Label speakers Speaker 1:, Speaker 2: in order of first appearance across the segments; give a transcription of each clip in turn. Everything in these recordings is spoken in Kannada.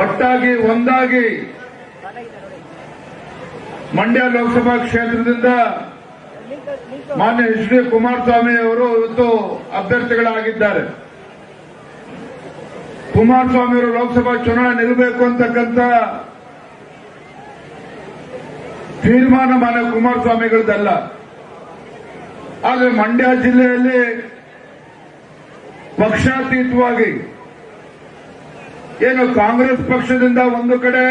Speaker 1: ಒಟ್ಟಾಗಿ, ಒಂದಾಗಿ ಮಂಡ್ಯ ಲೋಕಸಭಾ ಕ್ಷೇತ್ರದಿಂದ ಮಾನ್ಯ ಎಚ್ ಡಿ ಕುಮಾರಸ್ವಾಮಿ ಅವರು ಇವತ್ತು ಅಭ್ಯರ್ಥಿಗಳಾಗಿದ್ದಾರೆ. ಕುಮಾರಸ್ವಾಮಿ ಅವರು ಲೋಕಸಭಾ ಚುನಾವಣೆ ನಿಲ್ಲಬೇಕು ಅಂತಕ್ಕಂಥ ತೀರ್ಮಾನ ಮಾನ್ಯ ಕುಮಾರಸ್ವಾಮಿಗಳದಲ್ಲ ಆದರೆ ಮಂಡ್ಯ ಜಿಲ್ಲೆಯಲ್ಲಿ ಪಕ್ಷಾತೀತವಾಗಿ ಏನು ಕಾಂಗ್ರೆಸ್ ಪಕ್ಷದಿಂದ ಒಂದು ಕಡೆ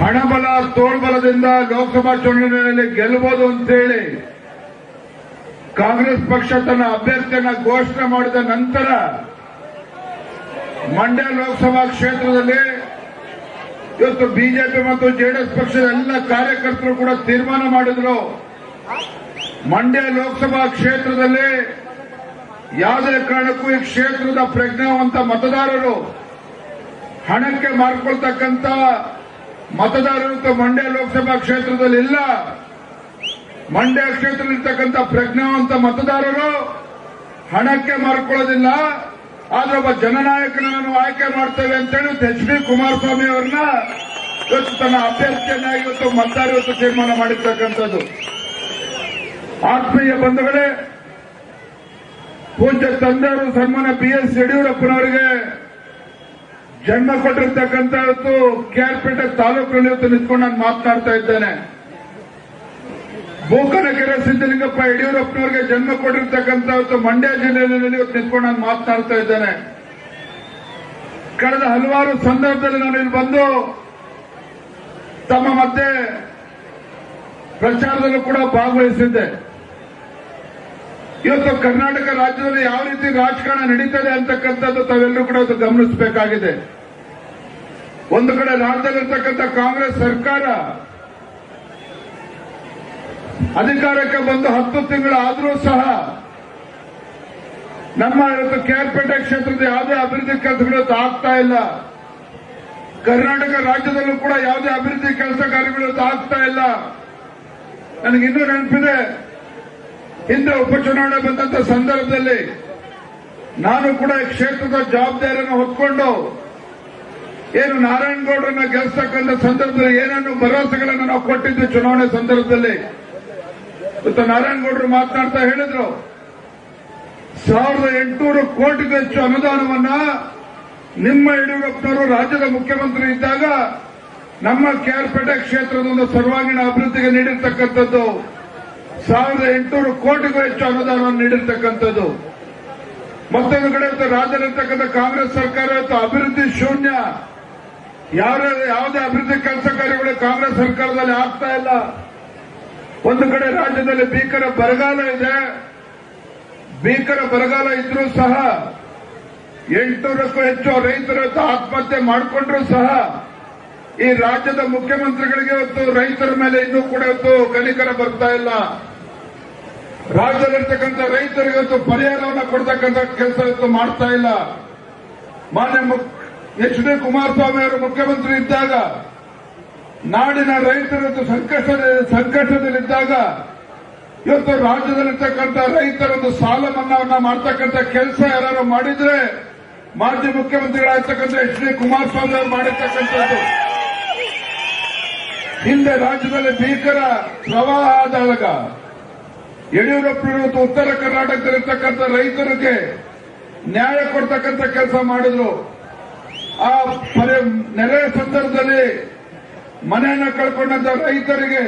Speaker 1: ಹಣಬಲ ತೋಳ್ಬಲದಿಂದ ಲೋಕಸಭಾ ಚುನಾವಣೆಯಲ್ಲಿ ಗೆಲ್ಲಬಹುದು ಅಂತೇಳಿ ಕಾಂಗ್ರೆಸ್ ಪಕ್ಷ ತನ್ನ ಅಭ್ಯರ್ಥಿಯನ್ನ ಘೋಷಣೆ ಮಾಡಿದ ನಂತರ ಮಂಡ್ಯ ಲೋಕಸಭಾ ಕ್ಷೇತ್ರದಲ್ಲಿ ಇವತ್ತು ಬಿಜೆಪಿ ಮತ್ತು ಜೆಡಿಎಸ್ ಪಕ್ಷದ ಎಲ್ಲ ಕಾರ್ಯಕರ್ತರು ಕೂಡ ತೀರ್ಮಾನ ಮಾಡಿದ್ರು. ಮಂಡ್ಯ ಲೋಕಸಭಾ ಕ್ಷೇತ್ರದಲ್ಲಿ ಯಾವುದೇ ಕಾರಣಕ್ಕೂ ಈ ಕ್ಷೇತ್ರದ ಪ್ರಜ್ಞಾವಂತ ಮತದಾರರು ಹಣಕ್ಕೆ ಮಾರ್ಕೊಳ್ತಕ್ಕಂತ ಮತದಾರರು ಮಂಡ್ಯ ಲೋಕಸಭಾ ಕ್ಷೇತ್ರದಲ್ಲಿ ಇಲ್ಲ. ಮಂಡ್ಯ ಕ್ಷೇತ್ರದಲ್ಲಿರ್ತಕ್ಕಂಥ ಪ್ರಜ್ಞಾವಂತ ಮತದಾರರು ಹಣಕ್ಕೆ ಮಾರ್ಕೊಳ್ಳೋದಿಲ್ಲ. ಆದ್ರೆ ಒಬ್ಬ ಜನನಾಯಕನನ್ನು ಆಯ್ಕೆ ಮಾಡ್ತೇವೆ ಅಂತೇಳಿ ಎಚ್ ಡಿ ಕುಮಾರಸ್ವಾಮಿ ಅವರನ್ನ ಇವತ್ತು ತನ್ನ ಅಭ್ಯರ್ಥಿಯನ್ನಾಗಿ ಇವತ್ತು ಮತದಾರ ಇವತ್ತು ತೀರ್ಮಾನ ಮಾಡಿರ್ತಕ್ಕಂಥದ್ದು. ಆತ್ಮೀಯ ಬಂಧುಗಳೇ ಪೂಜ್ಯ ತಂದೆಯವರು ಸನ್ಮಾನ ಬಿ ಎಸ್ ಯಡಿಯೂರಪ್ಪನವರಿಗೆ ಜನ್ಮ ಕೊಟ್ಟಿರ್ತಕ್ಕಂಥ ಆರ್ ಕೆಆರ್ಪೇಟೆ ತಾಲೂಕಿನಲ್ಲಿ ಇವತ್ತು ನಿಂತ್ಕೊಂಡು ನಾನು ಮಾತನಾಡ್ತಾ ಇದ್ದೇನೆ. ಬೋಕನಕೆರೆ ಸಿದ್ದಲಿಂಗಪ್ಪ ಯಡಿಯೂರಪ್ಪನವರಿಗೆ ಜನ್ಮ ಕೊಟ್ಟಿರ್ತಕ್ಕಂಥ ಇವತ್ತು ಮಂಡ್ಯ ಜಿಲ್ಲೆಯಲ್ಲಿ ಇವತ್ತು ನಿಂತ್ಕೊಂಡು ನಾನು ಮಾತನಾಡ್ತಾ ಇದ್ದೇನೆ. ಕಳೆದ ಹಲವಾರು ಸಂದರ್ಭದಲ್ಲಿ ನಾನು ಇಲ್ಲಿ ಬಂದು ತಮ್ಮ ಮತ್ತೆ ಪ್ರಚಾರದಲ್ಲೂ ಕೂಡ ಭಾಗವಹಿಸಿದ್ದೆ. ಇವತ್ತು ಕರ್ನಾಟಕ ರಾಜ್ಯದಲ್ಲಿ ಯಾವ ರೀತಿ ರಾಜಕಾರಣ ನಡೀತದೆ ಅಂತಕ್ಕಂಥದ್ದು ತಾವೆಲ್ಲರೂ ಕೂಡ ಗಮನಿಸಬೇಕಾಗಿದೆ. ಒಂದು ಕಡೆ ರಾಜ್ಯದಲ್ಲಿರ್ತಕ್ಕಂಥ ಕಾಂಗ್ರೆಸ್ ಸರ್ಕಾರ ಅಧಿಕಾರಕ್ಕೆ ಬಂದು ಹತ್ತು ತಿಂಗಳಾದರೂ ಸಹ ನಮ್ಮ ಇವತ್ತು ಕೆಆರ್ಪೇಟೆ ಕ್ಷೇತ್ರದ ಯಾವುದೇ ಅಭಿವೃದ್ಧಿ ಕೆಲಸಗಳು ಆಗ್ತಾ ಇಲ್ಲ. ಕರ್ನಾಟಕ ರಾಜ್ಯದಲ್ಲೂ ಕೂಡ ಯಾವುದೇ ಅಭಿವೃದ್ಧಿ ಕೆಲಸ ಕಾರ್ಯಗಳು ಆಗ್ತಾ ಇಲ್ಲ. ನನಗೆ ಇನ್ನೂ ನೆನಪಿದೆ ಹಿಂದೆ ಉಪಚುನಾವಣೆ ಬಂದಂತ ಸಂದರ್ಭದಲ್ಲಿ ನಾನು ಕೂಡ ಕ್ಷೇತ್ರದ ಜವಾಬ್ದಾರಿಯನ್ನು ಹೊತ್ಕೊಂಡು ಏನು ನಾರಾಯಣಗೌಡರನ್ನ ಗೆಲ್ಸ್ತಕ್ಕಂಥ ಸಂದರ್ಭದಲ್ಲಿ ಏನನ್ನು ಭರವಸೆಗಳನ್ನು ನಾವು ಕೊಟ್ಟಿದ್ದು ಚುನಾವಣೆ ಸಂದರ್ಭದಲ್ಲಿ. ಇವತ್ತು ನಾರಾಯಣಗೌಡರು ಮಾತನಾಡ್ತಾ ಹೇಳಿದ್ರು, ಸಾವಿರದ ಎಂಟುನೂರು ಕೋಟಿಗೂ ಹೆಚ್ಚು ಅನುದಾನವನ್ನ ನಿಮ್ಮ ಯಡಿಯೂರಪ್ಪನವರು ರಾಜ್ಯದ ಮುಖ್ಯಮಂತ್ರಿ ಇದ್ದಾಗ ನಮ್ಮ ಕೆಆರ್ಪೇಟೆ ಕ್ಷೇತ್ರದ ಒಂದು ಸರ್ವಾಂಗೀಣ ಅಭಿವೃದ್ಧಿಗೆ ನೀಡಿರ್ತಕ್ಕಂಥದ್ದು ಸಾವಿರದ ಎಂಟುನೂರು ಕೋಟಿಗೂ ಹೆಚ್ಚು ಅನುದಾನವನ್ನು ನೀಡಿರ್ತಕ್ಕಂಥದ್ದು. ಮತ್ತೊಂದು ಕಡೆ ಇವತ್ತು ರಾಜ್ಯದಲ್ಲಿರ್ತಕ್ಕಂಥ ಕಾಂಗ್ರೆಸ್ ಸರ್ಕಾರ ಇವತ್ತು ಅಭಿವೃದ್ಧಿ ಶೂನ್ಯ. ಯಾರ ಯಾವುದೇ ಅಭಿವೃದ್ಧಿ ಕೆಲಸ ಕಾರ್ಯಗಳು ಕಾಂಗ್ರೆಸ್ ಸರ್ಕಾರದಲ್ಲಿ ಆಗ್ತಾ ಇಲ್ಲ. ಒಂದು ಕಡೆ ರಾಜ್ಯದಲ್ಲಿ ಭೀಕರ ಬರಗಾಲ ಇದೆ. ಭೀಕರ ಬರಗಾಲ ಇದ್ರೂ ಸಹ ಎಂಟುನೂರಕ್ಕೂ ಹೆಚ್ಚು ರೈತರು ಆತ್ಮಹತ್ಯೆ ಮಾಡಿಕೊಂಡ್ರೂ ಸಹ ಈ ರಾಜ್ಯದ ಮುಖ್ಯಮಂತ್ರಿಗಳಿಗೆ ಇವತ್ತು ರೈತರ ಮೇಲೆ ಇನ್ನೂ ಕೂಡ ಇವತ್ತು ಕನಿಕರ ಬರ್ತಾ ಇಲ್ಲ. ರಾಜ್ಯದಲ್ಲಿರ್ತಕ್ಕಂಥ ರೈತರಿಗಂತೂ ಪರಿಹಾರವನ್ನ ಕೊಡ್ತಕ್ಕಂಥ ಕೆಲಸ ಮಾಡ್ತಾ ಇಲ್ಲ. ಮಾನ್ಯ ಎಚ್ ಡಿ ಕುಮಾರಸ್ವಾಮಿ ಅವರು ಮುಖ್ಯಮಂತ್ರಿ ಇದ್ದಾಗ, ನಾಡಿನ ರೈತರದ್ದು ಸಂಕಷ್ಟ ಸಂಕಷ್ಟದ ಸಂಕಷ್ಟದಲ್ಲಿದ್ದಾಗ, ಇವತ್ತು ರಾಜ್ಯದಲ್ಲಿರ್ತಕ್ಕಂಥ ರೈತರೊಂದು ಸಾಲ ಮನ್ನಾವನ್ನ ಮಾಡ್ತಕ್ಕಂಥ ಕೆಲಸ ಯಾರು ಮಾಡಿದ್ರೆ, ಮಾಜಿ ಮುಖ್ಯಮಂತ್ರಿಗಳಾಗ್ತಕ್ಕಂಥ ಎಚ್ ಡಿ ಕುಮಾರಸ್ವಾಮಿ ಅವರು ಮಾಡಿರ್ತಕ್ಕಂಥದ್ದು. ಹಿಂದೆ ರಾಜ್ಯದಲ್ಲಿ ಭೀಕರ ಪ್ರವಾಹ ಆದಾಗ ಯಡಿಯೂರಪ್ಪನವರು ಉತ್ತರ ಕರ್ನಾಟಕದಲ್ಲಿರ್ತಕ್ಕಂಥ ರೈತರಿಗೆ ನ್ಯಾಯ ಕೊಡ್ತಕ್ಕಂಥ ಕೆಲಸ ಮಾಡಿದ್ರು. ಆ ನೆರೆ ಸಂದರ್ಭದಲ್ಲಿ ಮನೆಯನ್ನ ಕಳ್ಕೊಂಡಂತ ರೈತರಿಗೆ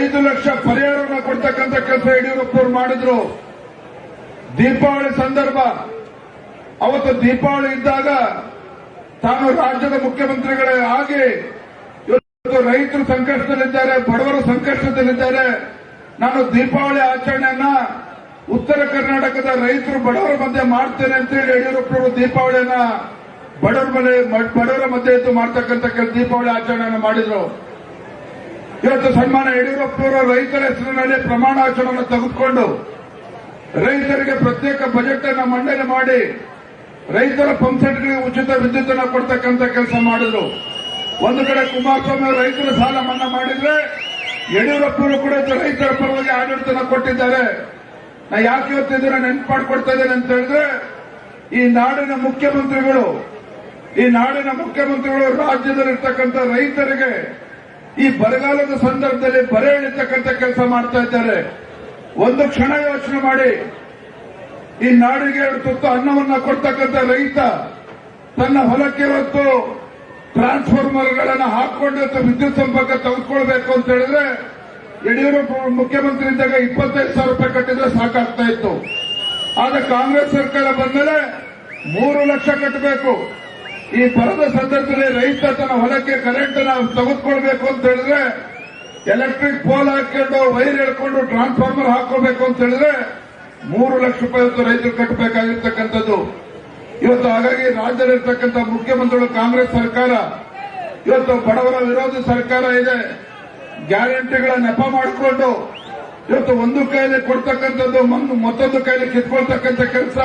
Speaker 1: ಐದು ಲಕ್ಷ ಪರಿಹಾರವನ್ನು ಕೊಡ್ತಕ್ಕಂಥ ಕೆಲಸ ಯಡಿಯೂರಪ್ಪ ಮಾಡಿದ್ರು. ದೀಪಾವಳಿ ಸಂದರ್ಭ, ಅವತ್ತು ದೀಪಾವಳಿ ಇದ್ದಾಗ ತಾನು ರಾಜ್ಯದ ಮುಖ್ಯಮಂತ್ರಿಗಳೇ ಆಗಿ ಇವತ್ತು ರೈತರು ಸಂಕಷ್ಟದಲ್ಲಿದ್ದಾರೆ, ಬಡವರು ಸಂಕಷ್ಟದಲ್ಲಿದ್ದಾರೆ. ನಾನು ದೀಪಾವಳಿ ಆಚರಣೆಯನ್ನ ಉತ್ತರ ಕರ್ನಾಟಕದ ರೈತರು ಬಡವರ ಮಧ್ಯೆ ಮಾಡ್ತೇನೆ ಅಂತೇಳಿ ಯಡಿಯೂರಪ್ಪನವರು ದೀಪಾವಳಿಯನ್ನ ಬಡವರ ಮನೆ ಬಡವರ ಮಧ್ಯೆ ಇದ್ದು ಮಾಡ್ತಕ್ಕಂಥ ದೀಪಾವಳಿ ಆಚರಣೆಯನ್ನು ಮಾಡಿದ್ರು. ಇವತ್ತು ಸನ್ಮಾನ ಯಡಿಯೂರಪ್ಪನವರು ರೈತರ ಹೆಸರಿನಲ್ಲಿ ಪ್ರಮಾಣಾಚರಣೆಯನ್ನು ತೆಗೆದುಕೊಂಡು ರೈತರಿಗೆ ಪ್ರತ್ಯೇಕ ಬಜೆಟ್ ಅನ್ನು ಮಂಡನೆ ಮಾಡಿ ರೈತರ ಪಂಪ್ಸೆಟ್ಗಳಿಗೆ ಉಚಿತ ವಿದ್ಯುತ್ ಅನ್ನು ಕೊಡ್ತಕ್ಕಂಥ ಕೆಲಸ ಮಾಡಿದ್ರು. ಒಂದು ಕಡೆ ಕುಮಾರಸ್ವಾಮಿ ರೈತರ ಸಾಲ ಮನ್ನಾ ಮಾಡಿದ್ರೆ ಯಡಿಯೂರಪ್ಪನವರು ಕೂಡ ರೈತರ ಪರವಾಗಿ ಆಡಳಿತನ ಕೊಟ್ಟಿದ್ದಾರೆ. ನಾ ಯಾಕೆ ಇವತ್ತು ಇದನ್ನ ನೆನ್ಪು ಮಾಡ್ಕೊಡ್ತಾ ಇದ್ದೇನೆ ಅಂತ ಹೇಳಿದ್ರೆ, ಈ ನಾಡಿನ ಮುಖ್ಯಮಂತ್ರಿಗಳು, ಈ ನಾಡಿನ ಮುಖ್ಯಮಂತ್ರಿಗಳು ರಾಜ್ಯದಲ್ಲಿರ್ತಕ್ಕಂಥ ರೈತರಿಗೆ ಈ ಬರಗಾಲದ ಸಂದರ್ಭದಲ್ಲಿ ಬರೆ ಎಳಿತಕ್ಕಂಥ ಕೆಲಸ ಮಾಡ್ತಾ ಇದ್ದಾರೆ. ಒಂದು ಕ್ಷಣ ಯೋಚನೆ ಮಾಡಿ. ಈ ನಾಡಿಗೆ ತುತ್ತು ಅನ್ನವನ್ನ ಕೊಡ್ತಕ್ಕಂಥ ರೈತ ತನ್ನ ಹೊಲಕ್ಕೆ ಇವತ್ತು ಟ್ರಾನ್ಸ್ಫಾರ್ಮರ್ಗಳನ್ನ ಹಾಕೊಂಡು ವಿದ್ಯುತ್ ಸಂಪರ್ಕ ತೆಗೆದುಕೊಳ್ಬೇಕು ಅಂತ ಹೇಳಿದ್ರೆ ಯಡಿಯೂರಪ್ಪ ಮುಖ್ಯಮಂತ್ರಿ ಇದ್ದಾಗ ಇಪ್ಪತ್ತೈದು ಸಾವಿರ ರೂಪಾಯಿ ಕಟ್ಟಿದ್ರೆ ಸಾಕಾಗ್ತಾ ಇತ್ತು. ಆದ್ರೆ ಕಾಂಗ್ರೆಸ್ ಸರ್ಕಾರ ಬಂದ್ಮೇಲೆ ಮೂರು ಲಕ್ಷ ಕಟ್ಟಬೇಕು. ಈ ಬರದ ಸಂದರ್ಭದಲ್ಲಿ ರೈತ ತನ್ನ ಹೊಲಕ್ಕೆ ಕರೆಂಟ್ ತೆಗೆದುಕೊಳ್ಬೇಕು ಅಂತ ಹೇಳಿದ್ರೆ ಎಲೆಕ್ಟ್ರಿಕ್ ಪೋಲ್ ಹಾಕೊಂಡು ವೈರ್ ಎಳ್ಕೊಂಡು ಟ್ರಾನ್ಸ್ಫಾರ್ಮರ್ ಹಾಕೋಬೇಕು ಅಂತ ಹೇಳಿದ್ರೆ ಮೂರು ಲಕ್ಷ ರೂಪಾಯಿ ರೈತರು ಕಟ್ಟಬೇಕಾಗಿರ್ತಕ್ಕಂಥದ್ದು. ಇವತ್ತು ಹಾಗಾಗಿ ರಾಜ್ಯದಲ್ಲಿರ್ತಕ್ಕಂಥ ಮುಖ್ಯಮಂತ್ರಿಗಳು, ಕಾಂಗ್ರೆಸ್ ಸರ್ಕಾರ, ಇವತ್ತು ಬಡವರ ವಿರೋಧಿ ಸರ್ಕಾರ ಇದೆ. ಗ್ಯಾರಂಟಿಗಳ ನೆಪ ಮಾಡಿಕೊಂಡು ಇವತ್ತು ಒಂದು ಕೈಯಲ್ಲಿ ಕೊಡ್ತಕ್ಕಂಥದ್ದು ಮತ್ತೊಂದು ಕೈಯಲ್ಲಿ ಕಿತ್ಕೊಳ್ತಕ್ಕಂಥ ಕೆಲಸ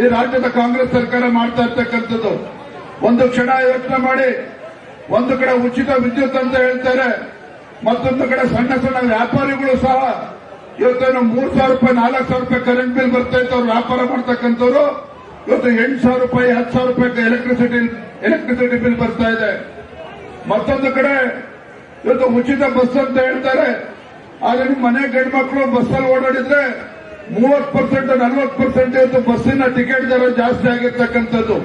Speaker 1: ಈ ರಾಜ್ಯದ ಕಾಂಗ್ರೆಸ್ ಸರ್ಕಾರ ಮಾಡ್ತಾ ಇರ್ತಕ್ಕಂಥದ್ದು. ಒಂದು ಕ್ಷಣ ಯೋಚನೆ ಮಾಡಿ, ಒಂದು ಕಡೆ ಉಚಿತ ವಿದ್ಯುತ್ ಅಂತ ಹೇಳ್ತಾರೆ, ಮತ್ತೊಂದು ಕಡೆ ಸಣ್ಣ ಸಣ್ಣ ವ್ಯಾಪಾರಿಗಳು ಸಹ ಇವತ್ತೇನು ಮೂರು ಸಾವಿರ ರೂಪಾಯಿ, ನಾಲ್ಕು ಸಾವಿರ ರೂಪಾಯಿ ಕರೆಂಟ್ ಬಿಲ್ ಬರ್ತಾ ಇತ್ತು, ಅವ್ರು ವ್ಯಾಪಾರ ಮಾಡ್ತಕ್ಕಂಥವ್ರು. ಇವತ್ತು ಎಂಟು ಸಾವಿರ ರೂಪಾಯಿ, ಹತ್ತು ಸಾವಿರ ರೂಪಾಯಿ ಎಲೆಕ್ಟ್ರಿಸಿಟಿ ಎಲೆಕ್ಟ್ರಿಸಿಟಿ ಬಿಲ್ ಬರ್ತಾ ಇದೆ. ಮತ್ತೊಂದು ಕಡೆ ಇವತ್ತು ಉಚಿತ ಬಸ್ ಅಂತ ಹೇಳ್ತಾರೆ. ಆದ್ರೆ ನಿಮ್ಮ ಮನೆ ಗಂಡು ಮಕ್ಕಳು ಬಸ್ಸಲ್ಲಿ ಓಡಾಡಿದ್ರೆ ಮೂವತ್ತು ಪರ್ಸೆಂಟ್ ನಲ್ವತ್ತು ಪರ್ಸೆಂಟ್ ಇವತ್ತು ಬಸ್ಸಿನ ಟಿಕೆಟ್ ದರ ಜಾಸ್ತಿ ಆಗಿರ್ತಕ್ಕಂಥದ್ದು.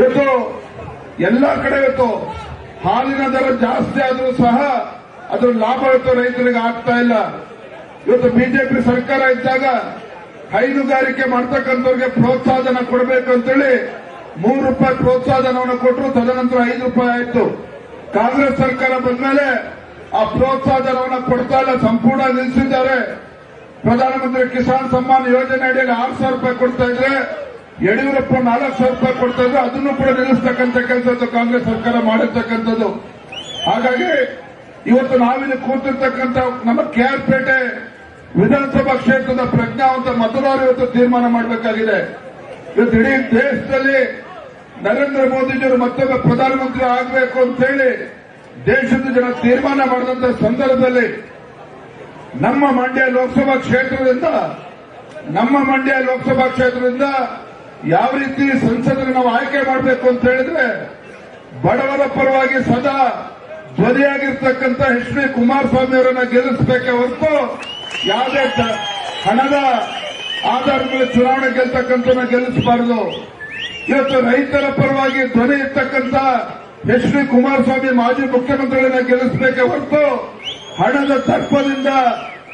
Speaker 1: ಇವತ್ತು ಎಲ್ಲಾ ಕಡೆ ಇವತ್ತು ಹಾಲಿನ ದರ ಜಾಸ್ತಿ ಆದರೂ ಸಹ ಅದ್ರ ಲಾಭ ಇವತ್ತು ರೈತರಿಗೆ ಆಗ್ತಾ ಇಲ್ಲ. ಇವತ್ತು ಬಿಜೆಪಿ ಸರ್ಕಾರ ಇದ್ದಾಗ ಹೈನುಗಾರಿಕೆ ಮಾಡ್ತಕ್ಕಂಥವ್ರಿಗೆ ಪ್ರೋತ್ಸಾಹನ ಕೊಡಬೇಕು ಅಂತೇಳಿ ಮೂರು ರೂಪಾಯಿ ಪ್ರೋತ್ಸಾಹನವನ್ನು ಕೊಟ್ಟರು ತದನಂತರ ಐದು ರೂಪಾಯಿ ಆಯಿತು. ಕಾಂಗ್ರೆಸ್ ಸರ್ಕಾರ ಬಂದ್ಮೇಲೆ ಆ ಪ್ರೋತ್ಸಾಹನವನ್ನು ಕೊಡ್ತಾ ಇಲ್ಲ, ಸಂಪೂರ್ಣ ನಿಲ್ಲಿಸಿದ್ದಾರೆ. ಪ್ರಧಾನಮಂತ್ರಿ ಕಿಸಾನ್ ಸಮ್ಮಾನ್ ಯೋಜನೆ ಅಡಿಯಲ್ಲಿ ಆರು ಸಾವಿರ ರೂಪಾಯಿ ಕೊಡ್ತಾ ಇದ್ರೆ, ಯಡಿಯೂರಪ್ಪ ನಾಲ್ಕು ಸಾವಿರ ರೂಪಾಯಿ ಕೊಡ್ತಾ ಇದ್ರು ಅದನ್ನು ಕೂಡ ನಿಲ್ಲಿಸ್ತಕ್ಕಂಥ ಕೆಲಸ ಕಾಂಗ್ರೆಸ್ ಸರ್ಕಾರ ಮಾಡಿರ್ತಕ್ಕಂಥದ್ದು. ಹಾಗಾಗಿ ಇವತ್ತು ನಾವಿಲ್ಲಿ ಕೂತಿರ್ತಕ್ಕಂಥ ನಮ್ಮ ಕೆಆರ್ಪೇಟೆ ವಿಧಾನಸಭಾ ಕ್ಷೇತ್ರದ ಪ್ರಜ್ಞಾವಂತ ಮತದಾರರು ಇವತ್ತು ತೀರ್ಮಾನ ಮಾಡಬೇಕಾಗಿದೆ. ಇವತ್ತು ಇಡೀ ದೇಶದಲ್ಲಿ ನರೇಂದ್ರ ಮೋದಿಜಿಯವರು ಮತ್ತೊಬ್ಬ ಪ್ರಧಾನಮಂತ್ರಿ ಆಗಬೇಕು ಅಂತ ಹೇಳಿ ದೇಶದ ಜನ ತೀರ್ಮಾನ ಮಾಡಿದಂತ ಸಂದರ್ಭದಲ್ಲಿ ನಮ್ಮ ಮಂಡ್ಯ ಲೋಕಸಭಾ ಕ್ಷೇತ್ರದಿಂದ, ನಮ್ಮ ಮಂಡ್ಯ ಲೋಕಸಭಾ ಕ್ಷೇತ್ರದಿಂದ ಯಾವ ರೀತಿ ಸಂಸದರು ನಾವು ಆಯ್ಕೆ ಮಾಡಬೇಕು ಅಂತ ಹೇಳಿದ್ರೆ ಬಡವರ ಪರವಾಗಿ ಸದಾ ಧ್ವನಿಯಾಗಿರ್ತಕ್ಕಂಥ ಎಚ್ ಡಿ ಕುಮಾರಸ್ವಾಮಿ ಅವರನ್ನ ಗೆಲ್ಲಿಸಬೇಕೆ ಹೊರತು ಯಾವುದೇ ಹಣದ ಆಧಾರದ ಮೇಲೆ ಚುನಾವಣೆ ಗೆಲ್ತಕ್ಕಂಥ ಗೆಲ್ಲಿಸಬಾರದು. ಇವತ್ತು ರೈತರ ಪರವಾಗಿ ಧ್ವನಿ ಇರ್ತಕ್ಕಂಥ ಎಚ್ ಡಿ ಕುಮಾರಸ್ವಾಮಿ ಮಾಜಿ ಮುಖ್ಯಮಂತ್ರಿಗಳನ್ನ ಗೆಲ್ಲಿಸಬೇಕೆ ಹೊರತು ಹಣದ ತರ್ಪದಿಂದ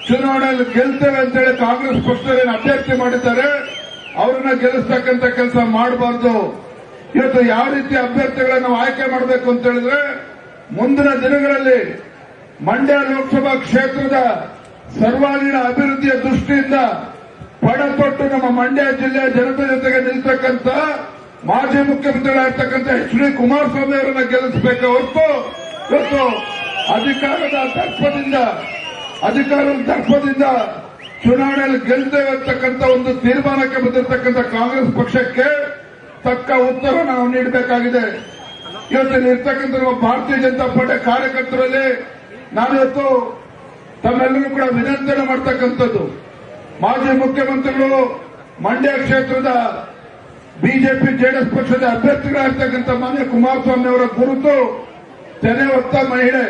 Speaker 1: ಚುನಾವಣೆಯಲ್ಲಿ ಗೆಲ್ತೇವೆ ಅಂತೇಳಿ ಕಾಂಗ್ರೆಸ್ ಪಕ್ಷದಲ್ಲಿ ಅಭ್ಯರ್ಥಿ ಮಾಡಿದ್ದಾರೆ, ಅವರನ್ನ ಗೆಲ್ಲಿಸ್ತಕ್ಕಂಥ ಕೆಲಸ ಮಾಡಬಾರ್ದು. ಇವತ್ತು ಯಾವ ರೀತಿ ಅಭ್ಯರ್ಥಿಗಳನ್ನು ಆಯ್ಕೆ ಮಾಡಬೇಕು ಅಂತ ಹೇಳಿದ್ರೆ, ಮುಂದಿನ ದಿನಗಳಲ್ಲಿ ಮಂಡ್ಯ ಲೋಕಸಭಾ ಕ್ಷೇತ್ರದ ಸರ್ವಾಂಗೀಣ ಅಭಿವೃದ್ಧಿಯ ದೃಷ್ಟಿಯಿಂದ ಪಡಪಟ್ಟು ನಮ್ಮ ಮಂಡ್ಯ ಜಿಲ್ಲೆಯ ಜನತೆ ಜೊತೆಗೆ ನಿಲ್ತಕ್ಕಂಥ ಮಾಜಿ ಮುಖ್ಯಮಂತ್ರಿಗಳಾಗಿರ್ತಕ್ಕಂಥ ಎಚ್ ಡಿ ಕುಮಾರಸ್ವಾಮಿ ಅವರನ್ನು ಗೆಲ್ಲಿಸಬೇಕು ಹೊರತು ಇವತ್ತು ಅಧಿಕಾರದ ದರ್ಪದಿಂದ ಅಧಿಕಾರದ ದರ್ಪದಿಂದ ಚುನಾವಣೆಯಲ್ಲಿ ಗೆಲ್ಲದೇ ಇರತಕ್ಕಂಥ ಒಂದು ತೀರ್ಮಾನಕ್ಕೆ ಬಂದಿರತಕ್ಕಂಥ ಕಾಂಗ್ರೆಸ್ ಪಕ್ಷಕ್ಕೆ ತಕ್ಕ ಉತ್ತರ ನಾವು ನೀಡಬೇಕಾಗಿದೆ. ಇವತ್ತು ಇರ್ತಕ್ಕಂಥ ಭಾರತೀಯ ಜನತಾ ಪಾರ್ಟಿ ಕಾರ್ಯಕರ್ತರಲ್ಲಿ ನಾನಿವತ್ತು ತಮ್ಮೆಲ್ಲರೂ ಕೂಡ ವಿನಂತನೆ ಮಾಡ್ತಕ್ಕಂಥದ್ದು. ಮಾಜಿ ಮುಖ್ಯಮಂತ್ರಿಗಳು, ಮಂಡ್ಯ ಕ್ಷೇತ್ರದ ಬಿಜೆಪಿ ಜೆಡಿಎಸ್ ಪಕ್ಷದ ಅಭ್ಯರ್ಥಿಗಳಾಗಿರ್ತಕ್ಕಂಥ ಮಾನ್ಯ ಕುಮಾರಸ್ವಾಮಿ ಅವರ ಕುರಿತು ತೆನೆ ಹೊತ್ತ ಮಹಿಳೆ.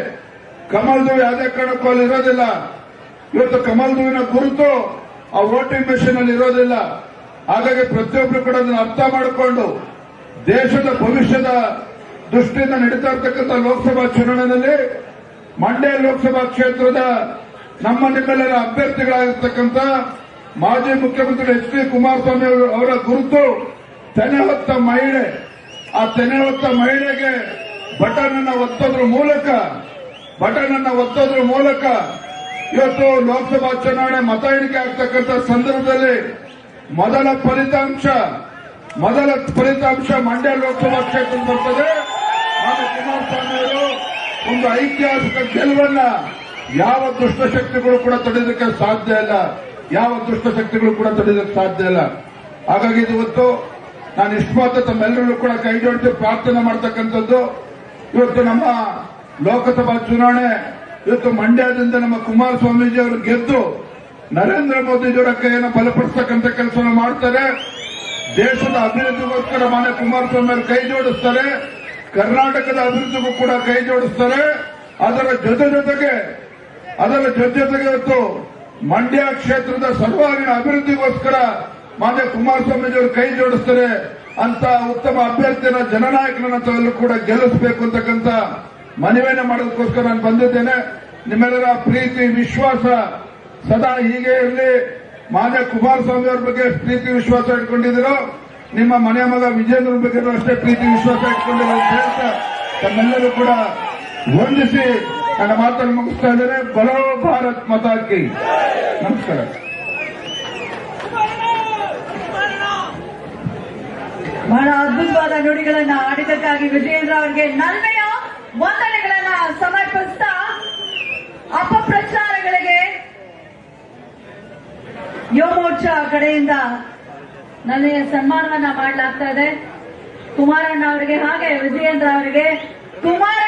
Speaker 1: ಕಮಲ್ ದುವಿ ಯಾವುದೇ ಕಾರಣಕ್ಕೂ ಅಲ್ಲಿ ಇರೋದಿಲ್ಲ. ಇವತ್ತು ಕಮಲ್ ಗುರುತು ಆ ವೋಟಿಂಗ್ ಮೆಷಿನ್ ಅಲ್ಲಿ ಇರೋದಿಲ್ಲ. ಹಾಗಾಗಿ ಪ್ರತಿಯೊಬ್ಬರು ಕೂಡ ಅದನ್ನು ಅರ್ಥ ಮಾಡಿಕೊಂಡು ದೇಶದ ಭವಿಷ್ಯದ ದೃಷ್ಟಿಯಿಂದ ನಡೀತಾ ಇರತಕ್ಕಂಥ ಲೋಕಸಭಾ ಚುನಾವಣೆಯಲ್ಲಿ ಮಂಡ್ಯ ಲೋಕಸಭಾ ಕ್ಷೇತ್ರದ ನಮ್ಮ ನಿಮ್ಮೆಲ್ಲರ ಅಭ್ಯರ್ಥಿಗಳಾಗಿರ್ತಕ್ಕಂಥ ಮಾಜಿ ಮುಖ್ಯಮಂತ್ರಿ ಎಚ್ ಡಿ ಕುಮಾರಸ್ವಾಮಿ ಅವರು- ಗುರುತು ತೆನೆ ಹೊತ್ತ ಮಹಿಳೆ. ಆ ತೆನೆ ಹೊತ್ತ ಮಹಿಳೆಗೆ ಬಟನ್ ಅನ್ನ ಒತ್ತೋದ್ರ ಮೂಲಕ ಬಟನ್ ಅನ್ನ ಒತ್ತೋದ್ರ ಮೂಲಕ ಇವತ್ತು ಲೋಕಸಭಾ ಚುನಾವಣೆ ಮತ ಎಣಿಕೆ ಆಗ್ತಕ್ಕಂಥ ಸಂದರ್ಭದಲ್ಲಿ ಮೊದಲ ಫಲಿತಾಂಶ ಮೊದಲ ಫಲಿತಾಂಶ ಮಂಡ್ಯ ಲೋಕಸಭಾ ಕ್ಷೇತ್ರ ಬರ್ತದೆ. ಮಾನ್ಯ ಕುಮಾರಸ್ವಾಮಿ ಅವರು ಒಂದು ಐತಿಹಾಸಿಕ ಗೆಲುವನ್ನ ಯಾವ ದುಷ್ಟಶಕ್ತಿಗಳು ಕೂಡ ತಡೆಯೋದಕ್ಕೆ ಸಾಧ್ಯ ಇಲ್ಲ. ಯಾವ ದುಷ್ಟಶಕ್ತಿಗಳು ಕೂಡ ತಡೆಯೋದಕ್ಕೆ ಸಾಧ್ಯ ಇಲ್ಲ. ಹಾಗಾಗಿ ಇವತ್ತು ನಾನು ಇಷ್ಟು ಮಾತ್ರ ತಮ್ಮೆಲ್ಲರಲ್ಲೂ ಕೂಡ ಕೈ ಜೋಡಿಸಿ ಪ್ರಾರ್ಥನೆ ಮಾಡ್ತಕ್ಕಂಥದ್ದು. ಇವತ್ತು ನಮ್ಮ ಲೋಕಸಭಾ ಚುನಾವಣೆ, ಇವತ್ತು ಮಂಡ್ಯದಿಂದ ನಮ್ಮ ಕುಮಾರಸ್ವಾಮೀಜಿ ಅವರು ಗೆದ್ದು ನರೇಂದ್ರ ಮೋದಿ ಜೋಡಕ್ಕೆ ಕೈಯನ್ನು ಬಲಪಡಿಸ್ತಕ್ಕಂಥ ಕೆಲಸವನ್ನು ಮಾಡ್ತಾರೆ. ದೇಶದ ಅಭಿವೃದ್ಧಿಗೋಸ್ಕರ ಮಾನ್ಯ ಕುಮಾರಸ್ವಾಮಿ ಅವರು ಕೈ ಜೋಡಿಸ್ತಾರೆ. ಕರ್ನಾಟಕದ ಅಭಿವೃದ್ಧಿಗೂ ಕೂಡ ಕೈ ಜೋಡಿಸ್ತಾರೆ. ಅದರ ಜೊತೆ ಜೊತೆಗೆ ಅದರ ಜೊತೆ ಜೊತೆಗೆ ಇವತ್ತು ಮಂಡ್ಯ ಕ್ಷೇತ್ರದ ಸರ್ವಾಂಗೀಣ ಅಭಿವೃದ್ಧಿಗೋಸ್ಕರ ಮಾನ್ಯ ಕುಮಾರಸ್ವಾಮಿ ಅವರು ಕೈ ಜೋಡಿಸ್ತಾರೆ ಅಂತ ಉತ್ತಮ ಅಭ್ಯರ್ಥಿನ ಜನನಾಯಕನ ತಾವೆಲ್ಲರೂ ಕೂಡ ಗೆಲ್ಲಿಸಬೇಕು ಅಂತಕ್ಕಂಥ ಮನವಿಯನ್ನು ಮಾಡೋದಕ್ಕೋಸ್ಕರ ನಾನು ಬಂದಿದ್ದೇನೆ. ನಿಮ್ಮೆಲ್ಲರ ಪ್ರೀತಿ, ವಿಶ್ವಾಸ ಸದಾ ಹೀಗೆ ಇರಲಿ. ಮಾನ್ಯ ಕುಮಾರಸ್ವಾಮಿ ಅವ್ರ ಬಗ್ಗೆ ಪ್ರೀತಿ, ವಿಶ್ವಾಸ ಇಟ್ಕೊಂಡಿದ್ದೀರೋ, ನಿಮ್ಮ ಮನೆ ಮಗ ವಿಜೇಂದ್ರ ಬಗ್ಗೆ ಅಷ್ಟೇ ಪ್ರೀತಿ, ವಿಶ್ವಾಸ ಇಟ್ಕೊಂಡಿರೋ ಅಂತ ಹೇಳ್ತಾ ತಮ್ಮೆಲ್ಲರೂ ಕೂಡ ವಂದಿಸಿ ನನ್ನ ಮಾತನ್ನು ಮುಗಿಸ್ತಾ ಇದ್ದೇನೆ. ಬರೋ ಭಾರತ್ ಮತಾಕಿ ನಮಸ್ಕಾರ.
Speaker 2: ಬಹಳ ಅದ್ಭುತವಾದ ನುಡಿಗಳನ್ನ ಆಡಿದ್ದಕ್ಕಾಗಿ ವಿಜಯೇಂದ್ರ ಅವರಿಗೆ ನನ್ನೆಯ ವಂದನೆಗಳನ್ನ ಸಮರ್ಪಿಸ್ತಾ ಅಪಪ್ರಚಾರಗಳಿಗೆ ಯೋಮೋರ್ಚಾ ಮೋರ್ಚಾ ಕಡೆಯಿಂದ ನನ್ನೆಯ ಸನ್ಮಾನವನ್ನ ಮಾಡಲಾಗ್ತಾ ಇದೆ. ಕುಮಾರಣ್ಣ ಅವರಿಗೆ ಹಾಗೆ, ವಿಜಯೇಂದ್ರ ಅವರಿಗೆ ಕುಮಾರ